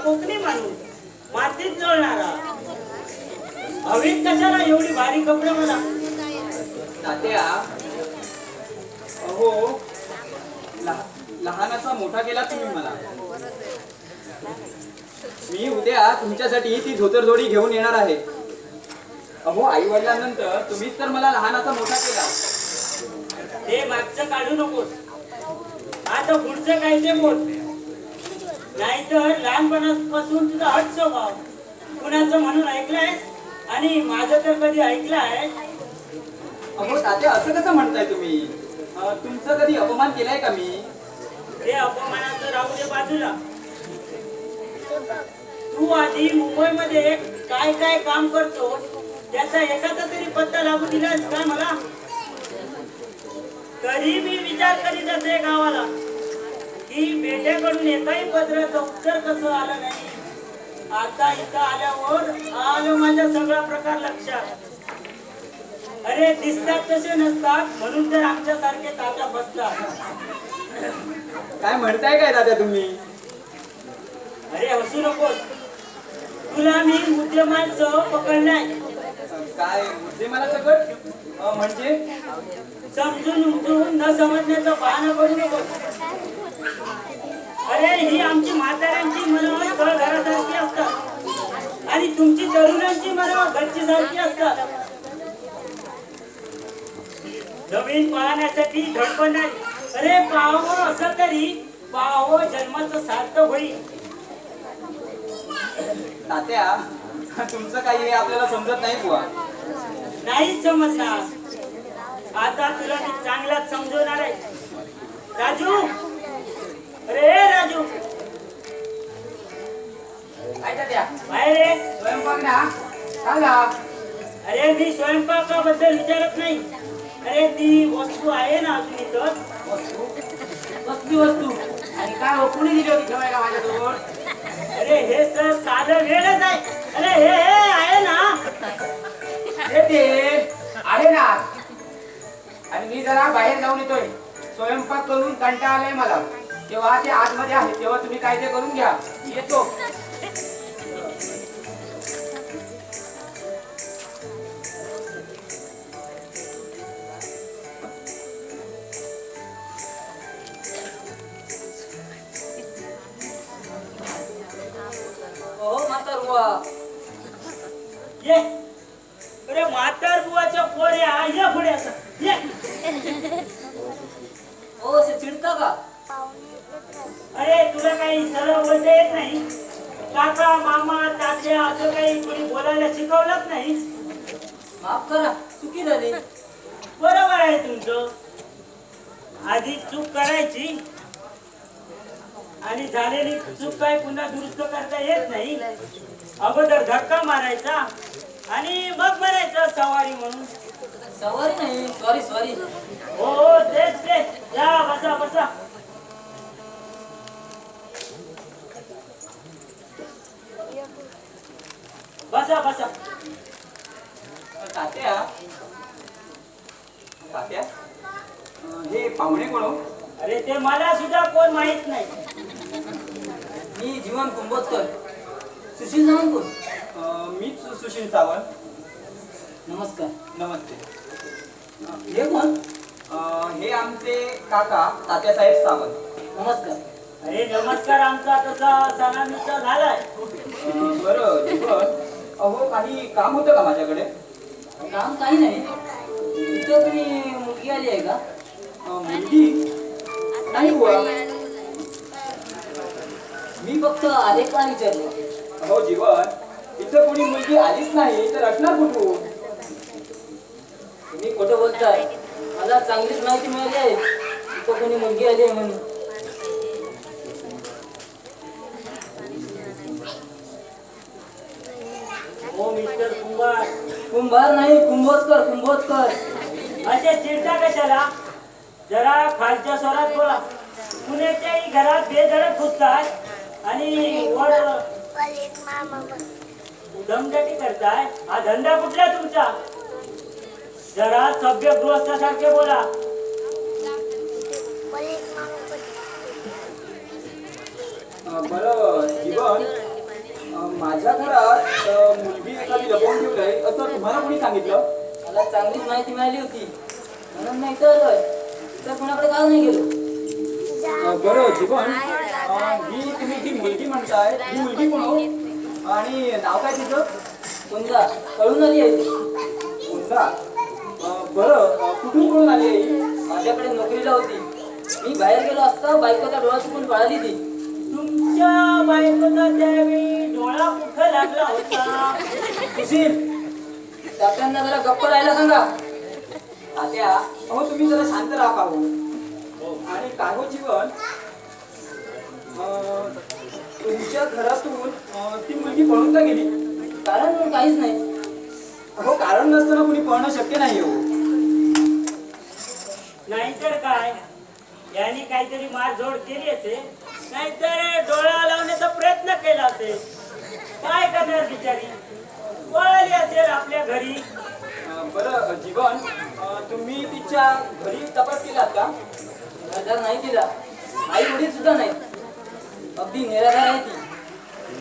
कोकणी माणूस मातीत जळणारा. हवीत कशाला एवढी भारी कपडे मला? तात्या अहो लहा- लहानाचा मोठा केला तुम्ही मला. मी उद्या तुमच्यासाठी ती धोतर जोडी घेऊन येणार आहे. अहो आई वडिलांनंतर तुम्हीच तर मला लहानाचा मोठा केला. ते मागचं काढू नकोस. आता पुढचं काय ते बोल. नाहीतर लहानपणापासून तुझा हट स्वभाव. कुणाचं म्हणून ऐकलंयस? आणि माझं तर कधी ऐकलंय? अहो तात्या असं कसं म्हणताय तुम्ही? अं, तुमचं कधी अपमान केलाय का मी? ते अपमानाचं राहू दे बाजूला. तू आधी मुंबईमध्ये काय काय काम करतो त्याचा एखादा तरी पत्ता लागू दिलास का मला? कधी मी विचार करीत असे गावाला? की बेट्याकडून एकाही पत्राचं उत्तर कसं आलं नाही? आता इथं आल्यावर आलं माझ्या सगळा प्रकार लक्षात. अरे दिसतात तसे नसतात म्हणून तर आमच्यासारखे तात्या बसतात. काय म्हणताय काय दादा तुम्ही? अरे हसू नकोस. तुला मी मुद्देमालसह पकडलाय. अं, काय मुद्दे मला सकट म्हणजे? समजून उमजून न समजण्याचं बहाणं करू नकोस. अरे ही आमची म्हाताऱ्यांची मनं घर घरासारखी असतात. आणि तुमची तरुणांची मनं घरची सारखी असतात. नवीन पाहण्यासाठी धडपण नाही. अरे पाहावं असं तरी पाहावं जन्माचं सार्थ होईल. तात्या तुमचं काही हे आपल्याला समजत नाही बुवा. नाही समजणार. आता तुला मी चांगलाच समजवणार आहे. राजू! अरे राजू. काय. स्वयंपाक ना सांगा. अरे मी स्वयंपाकाबद्दल विचारत नाही. अरे ती वस्तू आहे ना अजून इथं? वस्तू? वस्तू? आणि काय हो कुणी दिली होती ठेवायला माझ्याजवळ अरे हे सर साधं वेळच आहे. अरे हे हे आहे ना. हे ते आहे ना. आणि मी जरा बाहेर जाऊन येतोय. स्वयंपाक करून कंटाळा आलाय मला. तेव्हा ते आतमध्ये आहे तेव्हा तुम्ही काय ते करून घ्या. येतो. काका मामा तात्या असं काही कोणी बोलायला शिकवलंच नाही. माफ करा चुकी झाली. बरोबर आहे तुमचं. आधी चूक करायची आणि झालेली चूक काय पुन्हा दुरुस्त करता येत नाही. अगोदर धक्का मारायचा आणि मग म्हणायचं सवारी म्हणून. सवारी नाही सॉरी सॉरी हो हो तेच तेच. या बसा बसा. बसा बसा. तात्या. तात्या. हे पाहुणे कोण हो? अरे ते मला सुद्धा कोण माहीत नाही. मी जीवन कुंभोजकर. सुशील सावंत कोण? मीच सुशील सावंत. नमस्कार. नमस्ते. अं, हे कोण? अं, हे आमचे काका तात्यासाहेब सावंत. नमस्कार. अरे नमस्कार आमचा तसा सणानुचा झालाय. काम होतं का माझ्याकडे? काम काही नाही. इथं तुम्ही मुलगी आली आहे का? मुलगी? नाही बुवा मी फक्त आले का विचारलं. अहो जीवन इथं कोणी मुलगी आलीच नाही तर असणार कुठून? तुम्ही खोटं बोलताय. मला चांगलीच माहिती मिळाली आहे. इथं कोणी मुलगी आली आहे म्हणून. हो मिस्टर कुंभार. कुंभार नाही कुंभोजकर कुंभोजकर. असे चिडता कशाला? जरा खालच्या स्वरात बोला. कुणाच्याही घरात बेधडक घुसतात आणि वर करताय. हा धंदा कुठला तुमचा? जरा सभ्य गृहस्थासारखे बोला बरं जीवन. माझ्या घरात मुलगी एखादी लपवून ठेवलंय असं तुम्हाला कोणी सांगितलं? मला चांगलीच माहिती मिळाली होती. म्हणून नाही तर तर कोणाकडे का नाही गेलो. बरं जीवन. ही तुम्ही जी मुलगी म्हणताय ही मुलगी कोण हो? आणि नाव काय तिचं? कोणता कळून आली आहे ती. कोणता बरं अ, कुठून कळून आली आहे ही? माझ्याकडे नोकरीला होती. मी बाहेर गेलो असता बायकोचा डोळा चुकून पळाली ती. तुमच्या बायकोचा त्यावेळी डोळा कुठं लागला होता. सुशील जरा गप्प राहायला सांगा. आत्या अहो तुम्ही जरा शांत राहा पाहू आणि काहो जीवन तुमच्या घरातून ती मुलगी पळून का गेली? कारण काहीच नाही. अहो कारण नसताना कुणी पळणं शक्य नाही हो. नाहीतर काय? यांनी काहीतरी मारझोड केली असेल नाहीतर डोळा लावण्याचा प्रयत्न केला असेल. काय करणार बिचारी? पळाली असेल आपल्या घरी. बर जीवन तुम्ही तिच्या घरी तपास केलात का? आधार नाही केला. आई वडील सुद्धा नाही अगदी निराधार आहे ती.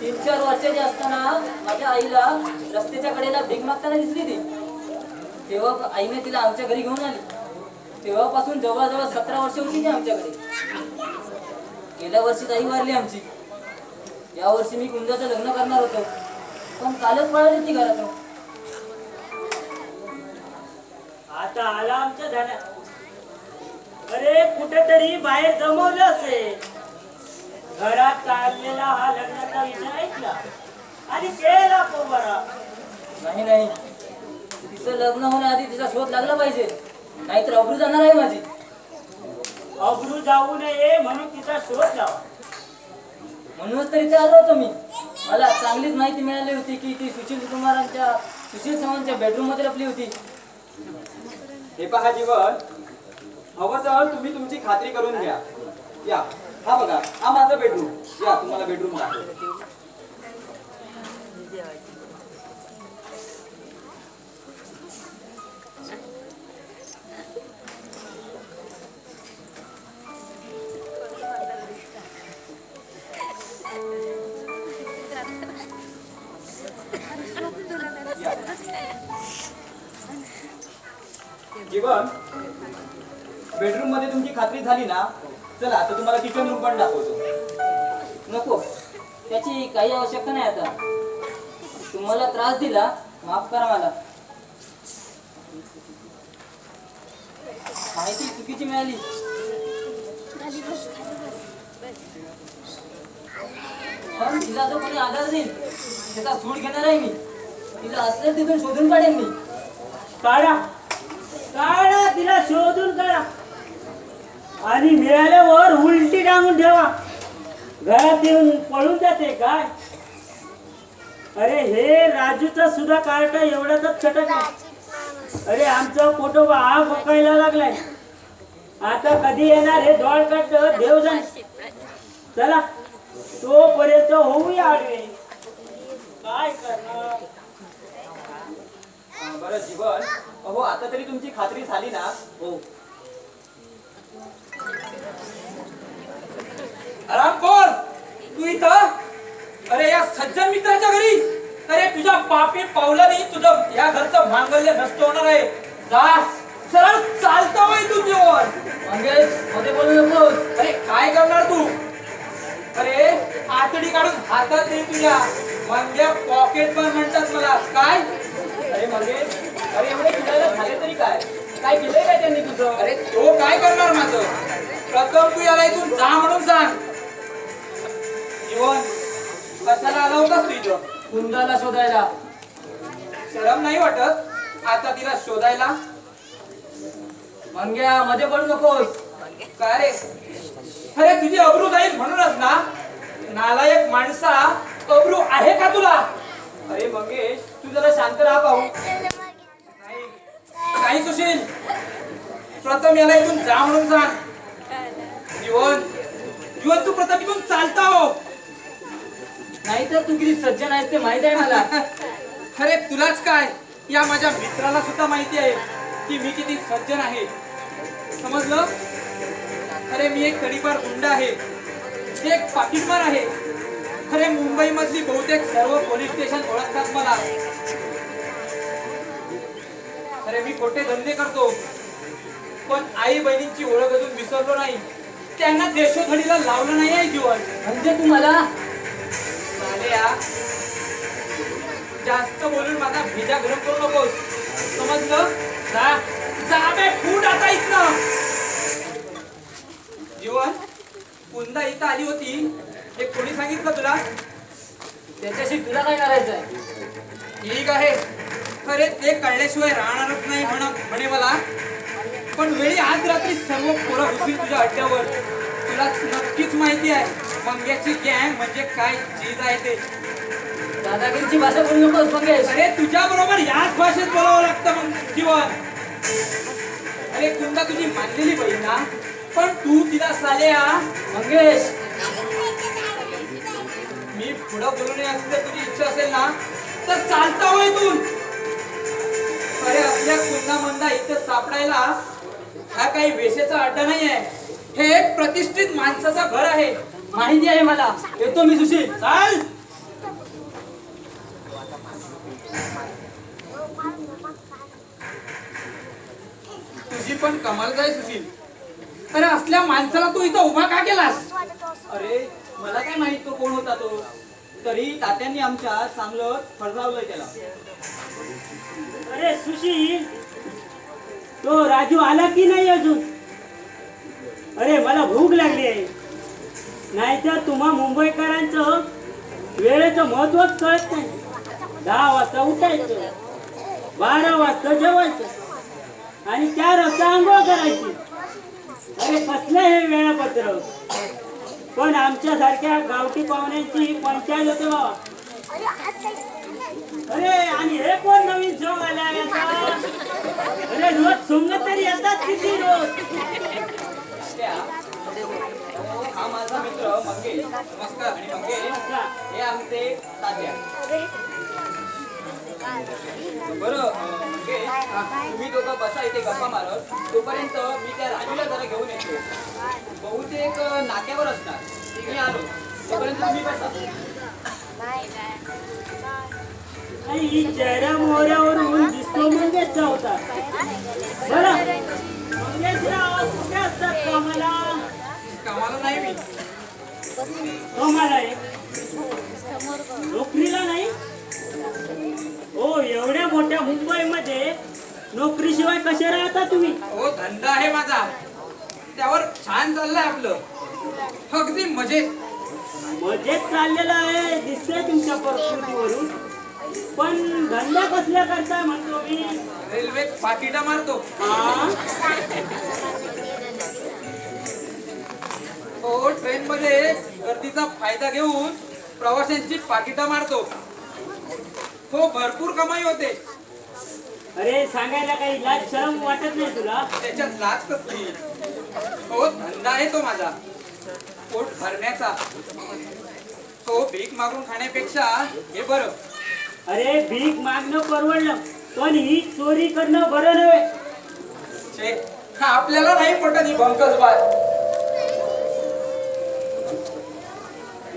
तीन चार वर्षाची असताना माझ्या आईला रस्त्याच्या कडेला भीक मागताना दिसली ती. तेव्हा आईने तिला आमच्या घरी घेऊन आली. तेव्हापासून जवळजवळ सतरा वर्ष होती ती आमच्याकडे. गेल्या वर्षी आई वारली आमची. या वर्षी मी कुंजाचं लग्न करणार होतो. पण कालच पळाली ती घरातून आता आला आमच्या ध्यानात अरे कुठेतरी बाहेर जमवलं असेल. घरात चाललेला हा लग्नाचा विचार ऐकला. आणि केला पोबरा नाही नाही. तिचं लग्न होण्याआधी तिचा शोध लागला पाहिजे. नाहीतर अब्रू जाणार आहे माझी. अब्रू जाऊ नये म्हणून तिचा शोध लावा. म्हणूनच तर इथे आलो होतो मी. मला चांगलीच माहिती मिळाली होती की ती सुशील कुमारांच्या सुशील चव्हाणच्या बेडरूममध्ये लपली होती. हे पहा जीवन. हवं तर तुम्ही तुमची खात्री करून घ्या. या. हा बघा. हा माझा बेडरूम या तुम्हाला बेडरूम दाखवतो. जीवन बेडरूममध्ये तुमची खात्री झाली ना चला आता तुम्हाला किचन रूम पण दाखवतो. नको त्याची काही आवश्यकता नाही आता. तुम्हाला त्रास दिला माफ करा मला. माहिती चुकीची मिळाली. पण तिला जो कोणी आधार देईल त्याचा सूट घेणार आहे मी. तिला असेल तिथून शोधून काढेन मी. काढा. काढा तिला शोधून काढा. आणि मिळाल्यावर उलटी टांगून ठेवा. घरात येऊन पळून जाते काय? अरे हे राजूचा सुद्धा कार्ट एवढ्यातच छटक आहे अरे आमचा फोटो हा बघायला लागलाय. आता कधी येणार हे डॉल काट देव जाय चला तोपर्यंत होऊया आडवे. काय करणार अं, बरं जीवन अहो आता तरी तुमची खात्री झाली ना. हो. राम कोण? तू इथं? अरे या सज्जन मित्राच्या घरी? अरे तुझ्या पापी पावलाने तुझं या घरचं मांगल्य नष्ट होणार आहे. जा. सरळ चालता होय तू जीवन मंगेशमध्ये बोलू नकोस. अरे काय करणार तू? अरे आतडी काढून हातात दे तुझ्या. म्हणजे पॉकेट पण म्हणतात मला. काय? त्यांनी तुझं? अरे तो काय करणार माझं? प्रथम तू याला इथून जा म्हणून सांग. जीवन कशाला आला होतास तू इथं? कुंदाला शोधायला. शरम नाही वाटत? आता तिला शोधायला? मंग्या मध्ये पडू नकोस. काय रे? अरे तुझी अब्रू जाईल म्हणूनच ना? नालायक माणसा अब्रू आहे का तुला? अरे मंगेश तू जरा शांत राहा पाहू. नाही नाही सुशील. प्रथम याला इथून जा म्हणून सांग जीवन. जीवन तू प्रथम इथून चालता हो. नाहीतर तू किती सज्जन आहेस ते माहीत आहे मला. अरे तुलाच काय? या माझ्या मित्राला सुद्धा माहिती आहे की मी किती सज्जन आहे. समजलं? अरे मी एक तडीपार गुंड आहे. एक पाकिटमार आहे. अरे मुंबई मधली बहुतेक सर्व पोलीस स्टेशन ओळखतात मला. अरे मी खोटे धंदे करतो. पण आई बहिणींची ओळख अजून विसरलो नाही. त्यांना देशोधडीला लावलं नाही आहे जीवन म्हणजे तुम्हाला साल्या, जास्त बोलून माझा भिजा गरम करू नकोस. समजलं? जा. जा बे फूट आता इथनं. जीवन पुन्हा इथं आली होती. हे कोणी सांगितलं तुला? त्याच्याशी तुला काय करायचंय? ठीक आहे. अरे ते कळल्याशिवाय राहणारच नाही म्हण म्हणे मला. पण वेळी आज रात्री सर्व पोरं घुसली तुझ्या अड्ड्यावर. तुला नक्कीच माहिती आहे मंग्याची गँग म्हणजे काय चीज आहे ते. दादागिरीची भाषा बोलू नकोस मंगेश अरे तुझ्या बरोबर याच भाषेत बोलावं लागतं मग जीवन. अरे कुंदा तुझी मानलेली बहीण ना पण तू तिला साल्या. मंगेश. मी पुढं बोलू नये जर तुझी इच्छा असेल ना तर चालता हो इथून अरे आपल्या कुंदा मंदा इथं सापडायला हा काही वेशेचा अड्डा नाही आहे हे एक प्रतिष्ठित माणसाचा घर आहे. माहिती आहे मला. येतो मी सुशील चाल. तुझी पण कमाल जाय सुशील अरे असल्या माणसाला तू इथं उभा का केलास? अरे मला काय माहीत तो कोण होता तो? तरी तात्यांनी आमच्या चांगलं फडरावलंय त्याला. अरे सुशील तो राजू आला की नाही अजून? अरे मला भूक लागली आहे. नाहीतर तुम्हा मुंबईकरांचं वेळेचं महत्वच कळत नाही. दहा वाजता उठायचं बारा वाजता जेवायचं आणि चार वाजता आंघोळ करायची. अरे कसलं हे वेळापत्रक? पण आमच्यासारख्या गावठी पाहुण्यांची पंचायत होते बाबा. अरे आणि हे कोण नवीन सोंग तरी येतात किती रोज? हा माझा मित्र मंगेश. नमस्कार. आणि मंगेश हे आमचे तात्या बरं मंगेश तुम्ही दोघं बसा इथे गप्पा मारत. तोपर्यंत मी त्या राजूला जरा घेऊन येतो. बहुतेक नाक्यावर असणार. मी आलो. तोपर्यंत तुम्ही बसा. चेहऱ्या मोहऱ्यावरून दिसतो मंगेशचा होता कामाला आहे नोकरीला नाही? हो एवढ्या मोठ्या मुंबईमध्ये नोकरीशिवाय कसे राहता तुम्ही? हो धंदा आहे माझा. त्यावर छान चाललंय आपलं. अगदी मजेत. मजेत चाललेलं आहे दिसतंय तुमच्या प्रकृतीवरून पण धंदा कसल्या करताय म्हणतो मी? रेल्वेत पाकिटा मारतो. हा? हो ट्रेन मध्ये गर्दीचा फायदा घेऊन प्रवाशांची पाकिटा मारतो. हो भरपूर कमाई होते. अरे सांगायला काही लाज शरम वाटत नाही तुला? त्याच्यात लाच कसली? हो धंदा आहे तो माझा. पोट भरण्याचा. तो भीक मागून खाण्यापेक्षा हे बरं. अरे भीक मागणं परवडलं पण ही चोरी करणं बरं नव्हे. हा आपल्याला नाही पटत ही भंकस बात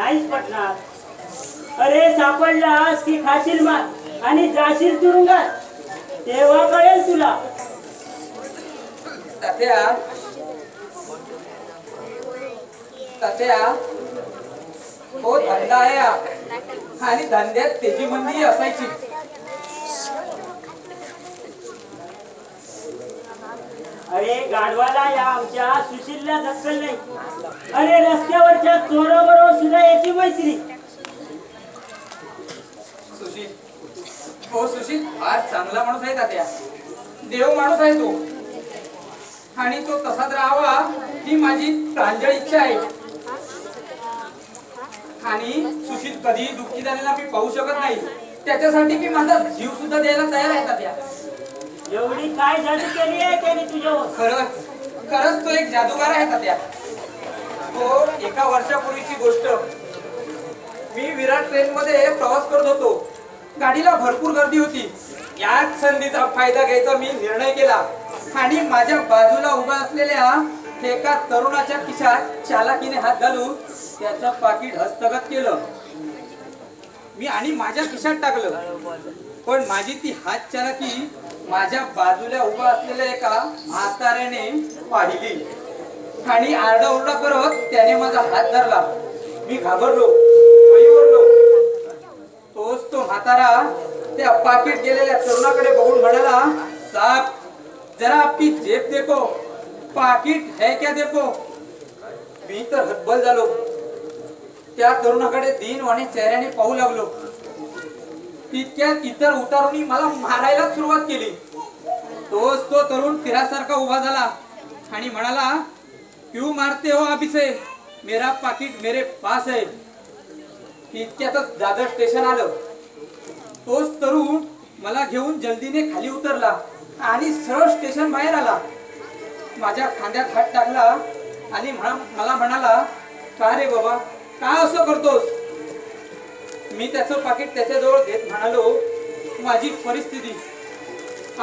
नाहीच पटणार. अरे सापडलास की खाशील मार आणि जाशील तुरुंगात. तेव्हा कळेल तुला. तात्या. तात्या. हो धंदा आहे आणि धंद्यात तेजी मंदी असायची. अरे गाढवाला या आमच्या सुशीलला दखल नाही. अरे रस्त्यावरच्या चोराबरोबर सुद्धा याची मैत्री. सुशील. हो सुशील आज चांगला माणूस आहे तात्या देव माणूस आहे तो. आणि तो तसाच राहावा ही माझी प्रांजळ इच्छा आहे. आणि सुशील कधीही दुःखी झालेला मी पाहू शकत नाही. त्याच्यासाठी मी माझा जीव सुद्धा द्यायला तयार आहे तात्या एवढी काय जादू केली आहे त्याने तुझ्यावर? खरंच खरंच तो एक जादूगार आहे तात्या तो एका वर्षापूर्वीची गोष्ट. मी विराट ट्रेन मध्ये प्रवास करत होतो. गाडीला भरपूर गर्दी होती. याच संधीचा फायदा घ्यायचा मी निर्णय केला. आणि माझ्या बाजूला उभा असलेल्या एका तरुणाच्या खिशात चालाकीने हात घालून त्याचं पाकिट हस्तगत केलं. मी आणि माझ्या खिशात टाकलं. पण माझी ती हात चालाकी माझ्या बाजूला उभा असलेल्या एका म्हाताऱ्याने पाहिली. आणि आरडाओरडा करत त्याने माझा हात धरला. मी घाबरलो तोच तो म्हातारा त्या पाकिट गेलेल्या तरुणाकडे बघून म्हणाला साप जरा आपली जेब देखो. पाकिट है क्या देखो. मी तर हतबल झालो. त्या तरुणाकडे दीनवाणी चेहऱ्याने पाहू लागलो. तितक्यात इतर उतारूनी मला मारायला सुरुवात केली. तोच तो तरुण फिरासारखा उभा झाला आणि म्हणाला क्यू मारते हो अभी मेरा पाकिट मेरे पास आहे इतक्यातच दादर स्टेशन आलं. तोच तरुण मला घेऊन जल्दीने खाली उतरला आणि सरळ स्टेशन बाहेर आला. माझ्या खांद्यात हात टाकला आणि म्हणा मला म्हणाला का रे बाबा? का असं करतोस? मी त्याचं पाकिट त्याच्याजवळ घेत म्हणालो माझी परिस्थिती